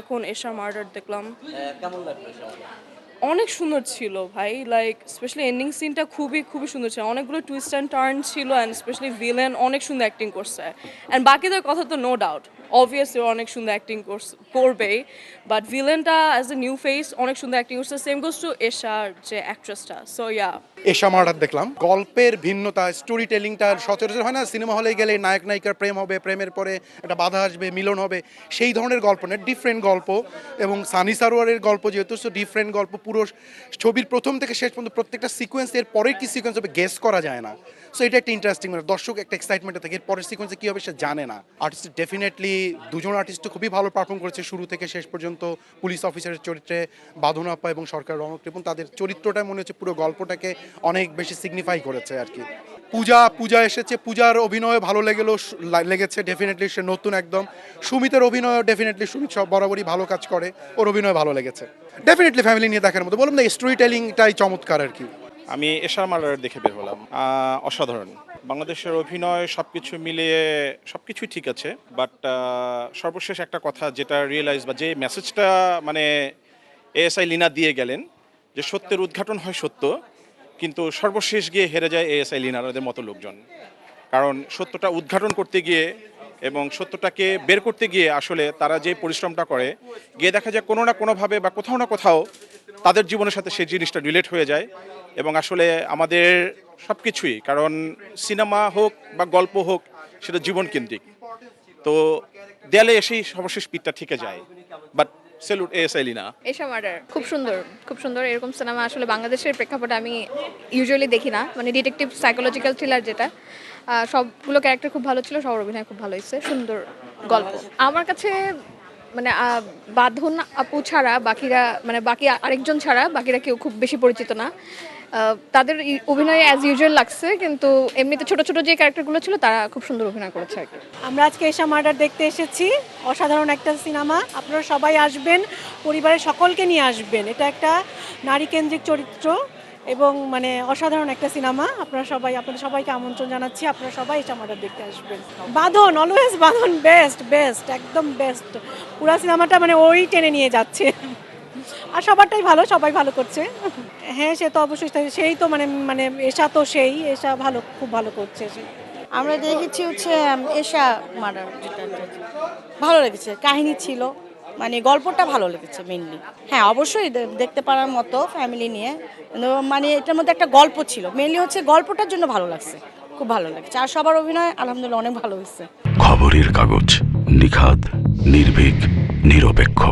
এখন এশা মার্ডার দেখলাম। কেমন লাগল অনেক সুন্দর ছিল ভাই লাইক স্পেশালি এন্ডিং সিনটা খুবই খুবই সুন্দর ছিল। অনেকগুলো টুইস্ট অ্যান্ড টার্ন ছিল অ্যান্ড স্পেশালি ভিলেন অনেক সুন্দর অ্যাক্টিং করছে। অ্যান্ড বাকিদের কথা তো নো ডাউট অবভিয়াসলি অনেক সুন্দর অ্যাক্টিং করবেই। বাট ভিলেনটা অ্যাজ এ নিউ ফেস অনেক সুন্দর অ্যাক্টিং করছে। সেম গোস টু এশার যে অ্যাক্ট্রেসটা সো ইয়া এশা মার্ডার দেখলাম। গল্পের ভিন্নতা স্টোরি টেলিংটা সচরাচর হয় না, সিনেমা হলে গেলে নায়ক, নায়িকার প্রেম হবে, প্রেমের পরে একটা বাধা আসবে, মিলন হবে, সেই ধরনের গল্প না ডিফারেন্ট গল্প। এবং সানি সারোয়ারের গল্প যেহেতু সো ডিফারেন্ট গল্প, পুরো ছবির প্রথম থেকে শেষ পর্যন্ত প্রত্যেকটা সিকোয়েন্স এর পরের কি সিকোয়েন্স হবে গেস করা যায় না। সো এটা একটা ইন্টারেস্টিং মানে দর্শক একটা এক্সাইটমেন্টে থাকে। এর পরের সিকোয়েন্সে কী হবে সে জানে না। আর্টিস্ট ডেফিনেটলি দুজন আর্টিস্ট খুবই ভালো পারফর্ম করেছে শুরু থেকে শেষ পর্যন্ত। পুলিশ অফিসারের চরিত্রে বাঁধনাপ্পা এবং সরকার রণক এবং তাদের চরিত্রটা মনে হচ্ছে পুরো গল্পটাকে অনেক বেশি সিগনিফাই করেছে আর কি। পূজা পূজা এসেছে। পূজার অভিনয় ভালো লেগেলো লেগেছে ডেফিনেটলি সে নতুন একদম। সুমিতের অভিনয় ডেফিনেটলি সুমিত সব বরাবরই ভালো কাজ করে। ওর অভিনয় ভালো লেগেছে। ডেফিনেটলি ফ্যামিলি নিয়ে দেখার মতো। বললাম না স্টোরি টেলিংটাই চমৎকার আর কি। আমি এশার মালার দেখে বের হলাম। অসাধারণ। বাংলাদেশের অভিনয় সব কিছু মিলিয়ে সব ঠিক আছে, বাট সর্বশেষ একটা কথা যেটা রিয়েলাইজ বা যে মেসেজটা মানে এএসআই লিনা দিয়ে গেলেন, যে সত্যের উদ্ঘাটন হয় সত্য, কিন্তু সর্বশেষ গিয়ে হেরে যায় এএসআই লিনারদের মতো লোকজন। কারণ সত্যটা উদ্ঘাটন করতে গিয়ে এবং সত্যটাকে বের করতে গিয়ে আসলে তারা যে পরিশ্রমটা করে, গিয়ে দেখা যায় কোনো না কোনোভাবে বা কোথাও না কোথাও তাদের জীবনের সাথে সেই জিনিসটা রিলেট হয়ে যায়। এবং আসলে আমাদের সব কিছুই কারণ সিনেমা হোক বা গল্প হোক, সেটা জীবন কেন্দ্রিক তো দেয়ালে এসেই সর্বশেষ পিঠটা থেকে যায়। বাট সেলুট এ এস আইলিনা এশা মার্ডার খুব সুন্দর খুব সুন্দর এরকম সিনেমা আসলে বাংলাদেশের প্রেক্ষাপটে আমি ইউজুয়ালি দেখি না। মানে ডিটেকটিভ সাইকোলজিক্যাল থ্রিলার যেটা সবগুলো ক্যারেক্টার খুব ভালো ছিল, সবার অভিনয় খুব ভালো হয়েছে। সুন্দর গল্প। আমার কাছে মানে বাঁধন আপু ছাড়া বাকিরা মানে বাকি আরেকজন ছাড়া বাকিরা কেউ খুব বেশি পরিচিত না। তাদের অভিনয় অ্যাজ ইউজুয়াল লাগছে, কিন্তু এমনিতে ছোট ছোট যে ক্যারেক্টারগুলো ছিল, তারা খুব সুন্দর অভিনয় করেছে আমরা আজকে এসা মার্ডার দেখতে এসেছি, অসাধারণ একটা সিনেমা। আপনারা সবাই আসবেন, পরিবারের সকলকে নিয়ে আসবেন। এটা একটা নারী কেন্দ্রিক চরিত্র এবং মানে অসাধারণ একটা সিনেমা। আপনারা সবাই, আপনাদের সবাইকে আমন্ত্রণ জানাচ্ছি। আপনারা সবাই এশা মার্ডার দেখতে আসবেন। বাঁধন অলওয়েজ বাঁধন বেস্ট বেস্ট একদম বেস্ট পুরা সিনেমাটা মানে ওই টেনে নিয়ে যাচ্ছে। আর সবারটাই ভালো সবাই ভালো করছে। হ্যাঁ সে তো অবশ্যই সেই তো মানে মানে এশা তো সেই এশা ভালো খুব ভালো করছে সে। আমরা দেখেছি হচ্ছে এশা মার্ডার যেটা ভালো লেগেছে কাহিনী ছিল। মানে গল্পটা ভালো লেগেছে মেনলি হ্যাঁ অবশ্যই দেখতে পারার মতো ফ্যামিলি নিয়ে। মানে এটার মধ্যে একটা গল্প ছিল। মেনলি হচ্ছে গল্পটার জন্য ভালো লাগছে। খুব ভালো লাগছে। আর সবার অভিনয় আলহামদুলিল্লাহ অনেক ভালো হয়েছে। খবরের কাগজ নিখাদ নির্ভীক নিরপেক্ষ।